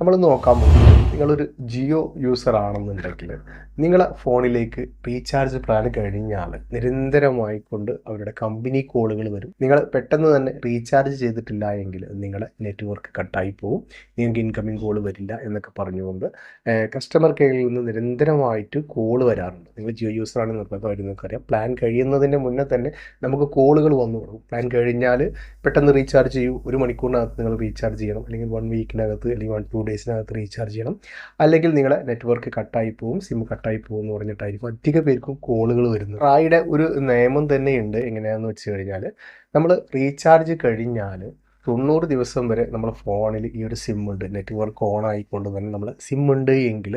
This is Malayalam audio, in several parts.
നമ്മൾ നോക്കാൻ പോകുന്നത് നിങ്ങളൊരു ജിയോ യൂസർ ആണെന്നുണ്ടെങ്കിൽ നിങ്ങളെ ഫോണിലേക്ക് റീചാർജ് പ്ലാൻ കഴിഞ്ഞാൽ നിരന്തരമായി കൊണ്ട് അവരുടെ കമ്പനി കോളുകൾ വരും. നിങ്ങൾ പെട്ടെന്ന് തന്നെ റീചാർജ് ചെയ്തിട്ടില്ല എങ്കിൽ നിങ്ങളുടെ നെറ്റ്വർക്ക് കട്ടായി പോകും നിങ്ങൾക്ക് ഇൻകമിങ് കോൾ വരില്ല എന്നൊക്കെ പറഞ്ഞുകൊണ്ട് കസ്റ്റമർ കെയറിൽ നിന്ന് നിരന്തരമായിട്ട് കോൾ വരാറുണ്ട്. നിങ്ങൾ ജിയോ യൂസർ ആണ് നിർബന്ധമായിട്ട് നിങ്ങൾക്കറിയാം പ്ലാൻ കഴിയുന്നതിന് മുന്നേ തന്നെ നമുക്ക് കോളുകൾ വന്നു തുടങ്ങും. പ്ലാൻ കഴിഞ്ഞാൽ പെട്ടെന്ന് റീചാർജ് ചെയ്യൂ. ഒരു മണിക്കൂറിനകത്ത് നിങ്ങൾ റീചാർജ് ചെയ്യണം. അല്ലെങ്കിൽ വൺ വീക്കിനകത്ത് അല്ലെങ്കിൽ വൺ ടു ഡേയ്സിനകത്ത് റീചാർജ് ചെയ്യണം. അല്ലെങ്കിൽ നിങ്ങളുടെ നെറ്റ്വർക്ക് കട്ടായി പോകും സിം കട്ടായി പോകും എന്ന് പറഞ്ഞിട്ടായിരിക്കും അധിക പേർക്കും കോളുകൾ വരുന്നത്. റായിയുടെ ഒരു നിയമം തന്നെയുണ്ട് എങ്ങനെയാണെന്ന് വെച്ച് കഴിഞ്ഞാൽ നമ്മൾ റീചാർജ് കഴിഞ്ഞാൽ തൊണ്ണൂറ് ദിവസം വരെ നമ്മുടെ ഫോണിൽ ഈ ഒരു സിം ഉണ്ട്. നെറ്റ്വർക്ക് ഓൺ ആയിക്കൊണ്ട് തന്നെ നമ്മൾ സിം ഉണ്ട് എങ്കിൽ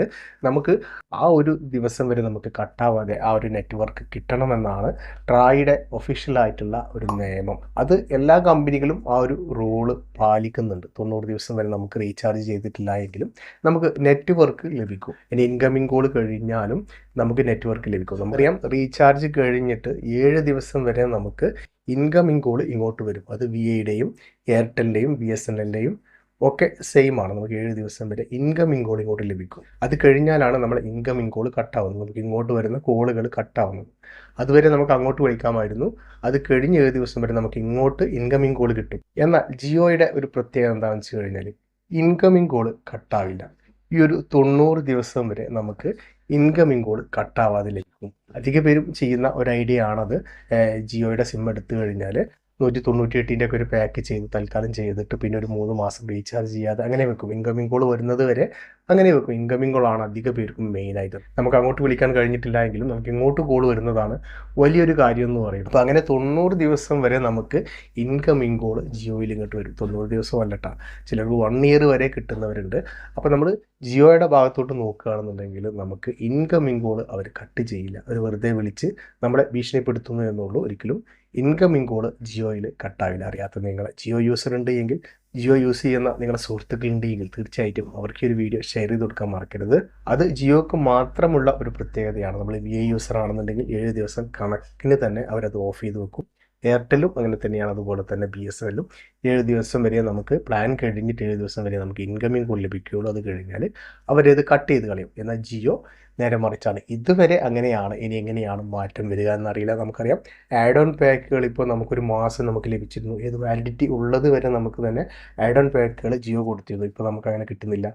നമുക്ക് ആ ഒരു ദിവസം വരെ നമുക്ക് കട്ടാവാതെ ആ ഒരു നെറ്റ്വർക്ക് കിട്ടണമെന്നാണ് ട്രായുടെ ഒഫീഷ്യലായിട്ടുള്ള ഒരു നിയമം. അത് എല്ലാ കമ്പനികളും ആ ഒരു റൂൾ പാലിക്കുന്നുണ്ട്. തൊണ്ണൂറ് ദിവസം വരെ നമുക്ക് റീചാർജ് ചെയ്തിട്ടില്ല എങ്കിലും നമുക്ക് നെറ്റ്വർക്ക് ലഭിക്കും. ഇനി ഇൻകമിംഗ് കോൾ കഴിഞ്ഞാലും നമുക്ക് നെറ്റ്വർക്ക് ലഭിക്കും. നമുക്കറിയാം റീചാർജ് കഴിഞ്ഞിട്ട് ഏഴ് ദിവസം വരെ നമുക്ക് ഇൻകമിങ് കോൾ ഇങ്ങോട്ട് വരും. അത് വി ഐയുടെയും എയർടെലിന്റെയും ബി എസ് എൻ എല്ലിന്റെയും ഒക്കെ സെയിം ആണ്. നമുക്ക് ഏഴ് ദിവസം വരെ ഇൻകമിങ് കോൾ ഇങ്ങോട്ട് ലഭിക്കും. അത് കഴിഞ്ഞാലാണ് നമ്മൾ ഇൻകമിങ് കോൾ കട്ടാവുന്നത് നമുക്ക് ഇങ്ങോട്ട് വരുന്ന കോളുകൾ കട്ടാവുന്നത് അതുവരെ നമുക്ക് അങ്ങോട്ട് വിളിക്കാമായിരുന്നു. അത് കഴിഞ്ഞ് ഏഴ് ദിവസം വരെ നമുക്ക് ഇങ്ങോട്ട് ഇൻകമിങ് കോൾ കിട്ടും. എന്നാൽ ജിയോയുടെ ഒരു പ്രത്യേകത എന്താണെന്ന് വെച്ച് കഴിഞ്ഞാൽ ഇൻകമിങ് കോൾ കട്ടാവില്ല ഈ ഒരു തൊണ്ണൂറ് ദിവസം വരെ നമുക്ക് ഇൻകമിങ് കോൾ കട്ടാവാതെ ലഭിക്കും അധിക പേരും ചെയ്യുന്ന ഒരു ഐഡിയ ആണത്. ജിയോയുടെ സിം എടുത്തു കഴിഞ്ഞാൽ നൂറ്റി തൊണ്ണൂറ്റി എട്ടിന്റെ ഒക്കെ ഒരു പാക്ക് ചെയ്ത് തൽക്കാലം ചെയ്തിട്ട് പിന്നെ ഒരു മൂന്ന് മാസം റീചാർജ് ചെയ്യാതെ അങ്ങനെ വെക്കും. ഇൻകമിംഗ് കോൾ വരുന്നത് വരെ അങ്ങനെ വെക്കും. ഇൻകമിംഗ് കോളാണ് അധിക പേർക്കും മെയിനായിട്ട് നമുക്ക് അങ്ങോട്ട് വിളിക്കാൻ കഴിഞ്ഞിട്ടില്ല എങ്കിലും നമുക്ക് ഇങ്ങോട്ട് കോൾ വരുന്നതാണ് വലിയൊരു കാര്യം എന്ന് പറയുന്നത്. അപ്പോൾ അങ്ങനെ തൊണ്ണൂറ് ദിവസം വരെ നമുക്ക് ഇൻകമിംഗ് കോൾ ജിയോയിൽ ഇങ്ങോട്ട് വരും. തൊണ്ണൂറ് ദിവസം അല്ലട്ടാ ചിലർ വൺ ഇയർ വരെ കിട്ടുന്നവരുണ്ട്. അപ്പോൾ നമ്മൾ ജിയോയുടെ ഭാഗത്തോട്ട് നോക്കുകയാണെന്നുണ്ടെങ്കിൽ നമുക്ക് ഇൻകമിംഗ് കോൾ അവർ കട്ട് ചെയ്യില്ല. അവർ വെറുതെ വിളിച്ച് നമ്മളെ ഭീഷണിപ്പെടുത്തുന്നു എന്നുള്ളൂ. ഒരിക്കലും ഇൻകമിംഗ് കോൾ ജിയോയിൽ കട്ടാവില്ല അറിയാത്ത നിങ്ങൾ ജിയോ യൂസർ ഉണ്ട് എങ്കിൽ ജിയോ യൂസ് ചെയ്യുന്ന നിങ്ങളുടെ സുഹൃത്തുക്കളുണ്ട് എങ്കിൽ തീർച്ചയായിട്ടും അവർക്ക് ഒരു വീഡിയോ ഷെയർ ചെയ്ത് കൊടുക്കാൻ മറക്കരുത്. അത് ജിയോക്ക് മാത്രമുള്ള ഒരു പ്രത്യേകതയാണ്. നമ്മൾ വി ഐ യൂസർ ആണെന്നുണ്ടെങ്കിൽ ഏഴ് ദിവസം കണക്കിന് തന്നെ അവരത് ഓഫ് ചെയ്ത് വെക്കും. എയർടെലും അങ്ങനെ തന്നെയാണ് അതുപോലെ തന്നെ ബി എസ് എല്ലും. ഏഴ് ദിവസം വരെ നമുക്ക് പ്ലാൻ കഴിഞ്ഞിട്ട് ഏഴ് ദിവസം വരെ നമുക്ക് ഇൻകമിംഗ് കോൾ ലഭിക്കുകയുള്ളൂ. അത് കഴിഞ്ഞാൽ അവരത് കട്ട് ചെയ്ത് കളയും. എന്നാൽ ജിയോ നേരെ മറിച്ചാണ്. ഇതുവരെ അങ്ങനെയാണ്. ഇനി എങ്ങനെയാണ് മാറ്റം വരിക എന്നറിയില്ല. നമുക്കറിയാം. ആഡ് ഓൺ പാക്കുകൾ ഇപ്പോൾ നമുക്കൊരു മാസം നമുക്ക് ലഭിച്ചിരുന്നു. ഏത് വാലിഡിറ്റി ഉള്ളത് വരെ നമുക്ക് തന്നെ ആഡ് ഓൺ പാക്കുകൾ ജിയോ കൊടുത്തിരുന്നു. ഇപ്പോൾ നമുക്ക് അങ്ങനെ കിട്ടുന്നില്ല.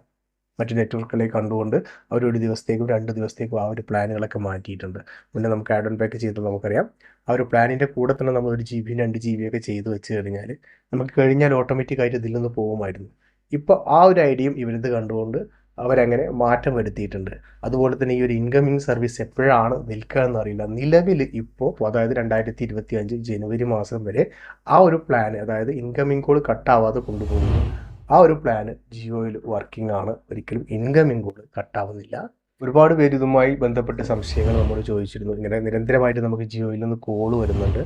മറ്റു നെറ്റ്വർക്കുകളെ കണ്ടുകൊണ്ട് അവർ ഒരു ദിവസത്തേക്കും രണ്ട് ദിവസത്തേക്കും ആ ഒരു പ്ലാനുകളൊക്കെ മാറ്റിയിട്ടുണ്ട്. മുന്നേ നമുക്ക് ആഡ് ഓൺ പാക്ക് ചെയ്തത് നമുക്കറിയാം. ആ ഒരു പ്ലാനിന്റെ കൂടെ തന്നെ നമ്മൾ ഒരു ജി ബി രണ്ട് ജി ബി ഒക്കെ ചെയ്ത് വെച്ച് കഴിഞ്ഞാൽ നമുക്ക് കഴിഞ്ഞാൽ ഓട്ടോമാറ്റിക്കായിട്ട് ഇതിൽ നിന്ന് പോകുമായിരുന്നു. ഇപ്പോൾ ആ ഒരു ഐഡിയയും ഇവരിത് കണ്ടുകൊണ്ട് അവരങ്ങനെ മാറ്റം വരുത്തിയിട്ടുണ്ട്. അതുപോലെ തന്നെ ഈ ഒരു ഇൻകമിങ് സർവീസ് എപ്പോഴാണ് നിൽക്കുക എന്നറിയില്ല. നിലവിൽ ഇപ്പോൾ അതായത് രണ്ടായിരത്തി ഇരുപത്തി അഞ്ച് ജനുവരി മാസം വരെ ആ ഒരു പ്ലാൻ അതായത് ഇൻകമിങ് കോൾ കട്ടാവാതെ കൊണ്ടുപോകുന്നു. ആ ഒരു പ്ലാന് ജിയോയിൽ വർക്കിംഗ് ആണ്. ഒരിക്കലും ഇൻകമിംഗ് കോൾ കട്ടാവുന്നില്ല ഒരുപാട് പേര് ഇതുമായി ബന്ധപ്പെട്ട സംശയങ്ങൾ നമ്മോട് ചോദിച്ചിരുന്നു. ഇങ്ങനെ നിരന്തരമായിട്ട് നമുക്ക് ജിയോയിൽ നിന്ന് കോൾ വരുന്നുണ്ട്.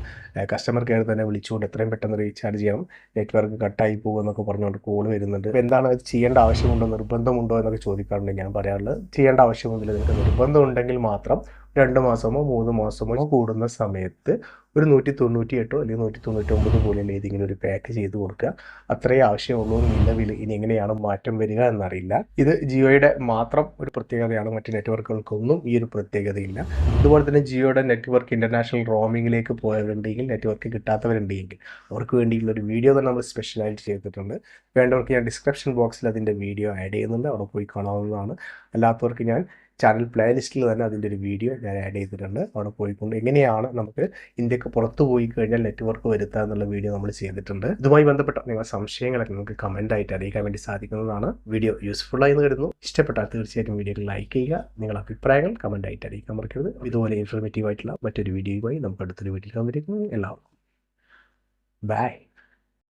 കസ്റ്റമർ കെയർ തന്നെ വിളിച്ചുകൊണ്ട് എത്രയും പെട്ടെന്ന് റീചാർജ് ചെയ്യണം നെറ്റ്വർക്ക് കട്ടായി പോകും എന്നൊക്കെ പറഞ്ഞുകൊണ്ട് കോൾ വരുന്നുണ്ട്. എന്താണ് അത് ചെയ്യേണ്ട ആവശ്യമുണ്ടോ നിർബന്ധമുണ്ടോ എന്നൊക്കെ ചോദിക്കാറുണ്ട് ഞാൻ പറയാറുള്ളത്. ചെയ്യേണ്ട ആവശ്യമൊന്നുമില്ല നിങ്ങൾക്ക് നിർബന്ധമുണ്ടെങ്കിൽ മാത്രം രണ്ട് മാസമോ മൂന്ന് മാസമോ കൂടുന്ന സമയത്ത് ഒരു നൂറ്റി തൊണ്ണൂറ്റി എട്ടോ അല്ലെങ്കിൽ നൂറ്റി തൊണ്ണൂറ്റി ഒമ്പത് പോലെയുള്ള ഏതെങ്കിലും ഒരു പാക്ക് ചെയ്ത് കൊടുക്കുക. അത്രേ ആവശ്യമുള്ളൂ നിലവിൽ ഇനി എങ്ങനെയാണ് മാറ്റം വരിക എന്നറിയില്ല. ഇത് ജിയോയുടെ മാത്രം ഒരു പ്രത്യേകതയാണ് മറ്റ് നെറ്റ്വർക്കുകൾക്കൊന്നും ഈ ഒരു പ്രത്യേകതയില്ല. അതുപോലെ തന്നെ ജിയോയുടെ നെറ്റ്വർക്ക് ഇന്റർനാഷണൽ റോമിങ്ങിലേക്ക് പോയവരുണ്ടെങ്കിൽ നെറ്റ്വർക്ക് കിട്ടാത്തവരുണ്ടെങ്കിൽ അവർക്ക് വേണ്ടിയുള്ള ഒരു വീഡിയോ തന്നെ നമ്മൾ സ്പെഷ്യലായിട്ട് ചെയ്തിട്ടുണ്ട്. വേണ്ടവർക്ക് ഞാൻ ഡിസ്ക്രിപ്ഷൻ ബോക്സിൽ അതിന്റെ വീഡിയോ ആഡ് ചെയ്യുന്നുണ്ട് അവിടെ പോയി കാണാവുന്നതാണ്. അല്ലാത്തവർക്ക് ഞാൻ ചാനൽ പ്ലേലിസ്റ്റിൽ തന്നെ അതിന്റെ ഒരു വീഡിയോ ഞാൻ ആഡ് ചെയ്തിട്ടുണ്ട്. അവിടെ പോയിക്കൊണ്ട് എങ്ങനെയാണ് നമുക്ക് ഇന്ത്യയ്ക്ക് പുറത്തു പോയി കഴിഞ്ഞാൽ നെറ്റ്വർക്ക് വരുത്തുക എന്നുള്ള വീഡിയോ നമ്മൾ ചെയ്തിട്ടുണ്ട്. ഇതുമായി ബന്ധപ്പെട്ട നിങ്ങളുടെ സംശയങ്ങളൊക്കെ നിങ്ങൾക്ക് കമന്റ് ആയിട്ട് അറിയിക്കാൻ വേണ്ടി സാധിക്കുന്നതാണ്. വീഡിയോ യൂസ്ഫുൾ ആയി കരുതുന്നു. ഇഷ്ടപ്പെട്ടാൽ തീർച്ചയായിട്ടും വീഡിയോ ലൈക്ക് ചെയ്യുക. നിങ്ങളുടെ അഭിപ്രായങ്ങൾ കമന്റ് ആയിട്ട് അറിയിക്കാൻ മറക്കരുത്. ഇതുപോലെ ഇൻഫോർമേറ്റീവ് ആയിട്ടുള്ള മറ്റൊരു വീഡിയോയുമായി നമുക്ക് അടുത്തൊരു വീട്ടിൽ കാണുന്നതിലേക്ക് എല്ലാവർക്കും ബൈ